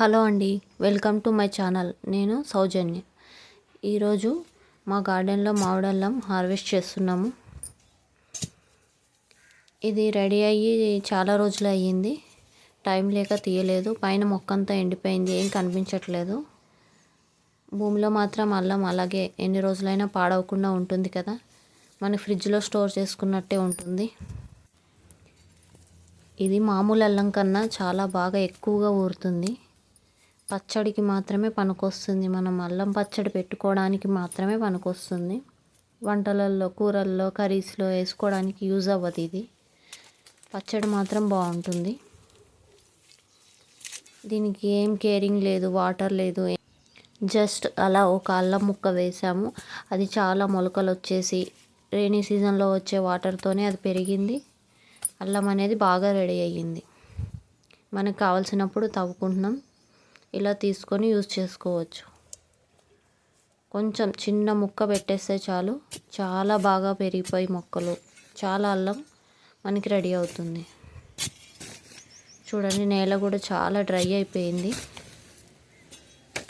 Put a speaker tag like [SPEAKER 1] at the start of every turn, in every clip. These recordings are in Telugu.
[SPEAKER 1] హలో అండి వెల్కమ్ టు మై ఛానల్. నేను సౌజన్య. ఈరోజు మా గార్డెన్లో మామిడల్లం హార్వెస్ట్ చేస్తున్నాము. ఇది రెడీ అయ్యి చాలా రోజులు అయ్యింది. టైం లేక తీయలేదు. పైన మొక్కంతా ఎండిపోయింది. ఏం కనిపించట్లేదు. భూమిలో మాత్రం అల్లం అలాగే ఎన్ని రోజులైనా పాడవకుండా ఉంటుంది కదా. మన ఫ్రిడ్జ్లో స్టోర్ చేసుకున్నట్టే ఉంటుంది. ఇది మామూలు అల్లం కన్నా చాలా బాగా ఎక్కువగా ఊరుతుంది. పచ్చడికి మాత్రమే పనికొస్తుంది. మనం అల్లం పచ్చడి పెట్టుకోవడానికి మాత్రమే పనికొస్తుంది. వంటలలో కూరల్లో కర్రీస్లో వేసుకోవడానికి యూజ్ అవ్వదు ఇది. పచ్చడి మాత్రం బాగుంటుంది. దీనికి ఏం కేరింగ్ లేదు వాటర్ లేదు. జస్ట్ అలా ఒక అల్లం ముక్క వేసాము. అది చాలా మొలకలు వచ్చేసి రైనీ సీజన్లో వచ్చే వాటర్తోనే అది పెరిగింది. అల్లం అనేది బాగా రెడీ అయ్యింది. మనకు కావాల్సినప్పుడు తవ్వుకుంటున్నాం. ఇలా తీసుకొని యూజ్ చేసుకోవచ్చు. కొంచెం చిన్న ముక్క పెట్టేస్తే చాలు. చాలా బాగా పెరిగిపోయి మొక్కలు. చాలా అల్లం మనకి రెడీ అవుతుంది. చూడండి నేల కూడా చాలా డ్రై అయిపోయింది.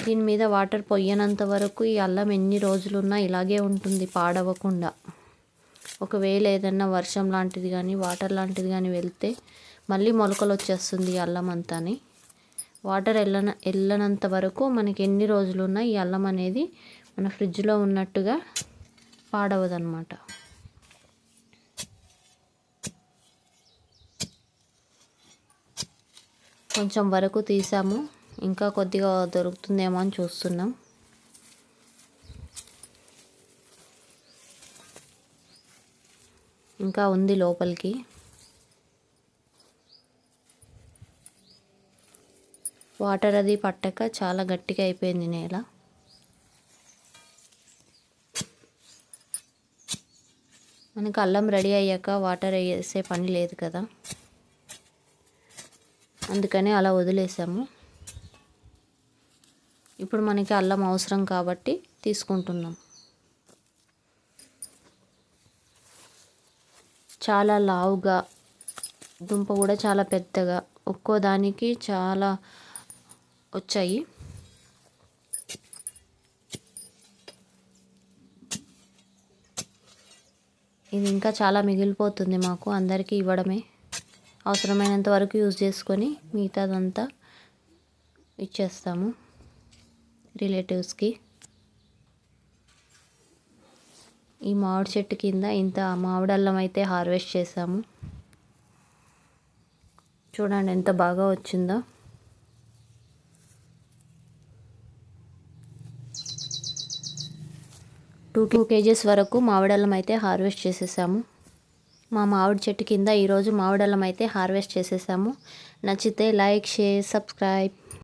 [SPEAKER 1] దీని మీద వాటర్ పొయ్యనంత వరకు ఈ అల్లం ఎన్ని రోజులున్నా ఇలాగే ఉంటుంది పాడవకుండా. ఒకవేళ ఏదన్నా వర్షం లాంటిది కానీ వాటర్ లాంటిది కానీ వెళ్తే మళ్ళీ మొలకలు వచ్చేస్తుంది ఈ అల్లం అంతాని. వాటర్ వెళ్ళన వెళ్ళనంత వరకు మనకి ఎన్ని రోజులున్నా ఈ అల్లం అనేది మన ఫ్రిడ్జ్లో ఉన్నట్టుగా పాడవదనమాట కొంచెం వరకు తీసాము. ఇంకా కొద్దిగా దొరుకుతుందేమో అని చూస్తున్నాం. ఇంకా ఉంది లోపలికి. వాటర్ అది పట్టక చాలా గట్టిగా అయిపోయింది నేల. మనకు అల్లం రెడీ అయ్యాక వాటర్ వేసే పని లేదు కదా. అందుకని అలా వదిలేసాము. ఇప్పుడు మనకి అల్లం అవసరం కాబట్టి తీసుకుంటున్నాం. చాలా లావుగా దుంప కూడా చాలా పెద్దగా ఒక్కో దానికి చాలా వచ్చాయి. ఇది ఇంకా చాలా మిగిలిపోతుంది మాకు అందరికీ ఇవ్వడమే. అవసరమైనంత వరకు యూజ్ చేసుకొని మిగతాదంతా ఇచ్చేస్తాము రిలేటివ్స్కి. ఈ మామిడి చెట్టు కింద ఇంత మామిడి అల్లం అయితే హార్వెస్ట్ చేసాము. చూడండి ఎంత బాగా వచ్చిందో. టూ టూ కేజీస్ వరకు మామిడల్లం అయితే హార్వెస్ట్ చేసేసాము. మా మామిడి చెట్టు కింద ఈరోజు మామిడల్లం అయితే హార్వెస్ట్ చేసేసాము. నచ్చితే లైక్ షేర్ సబ్స్క్రైబ్.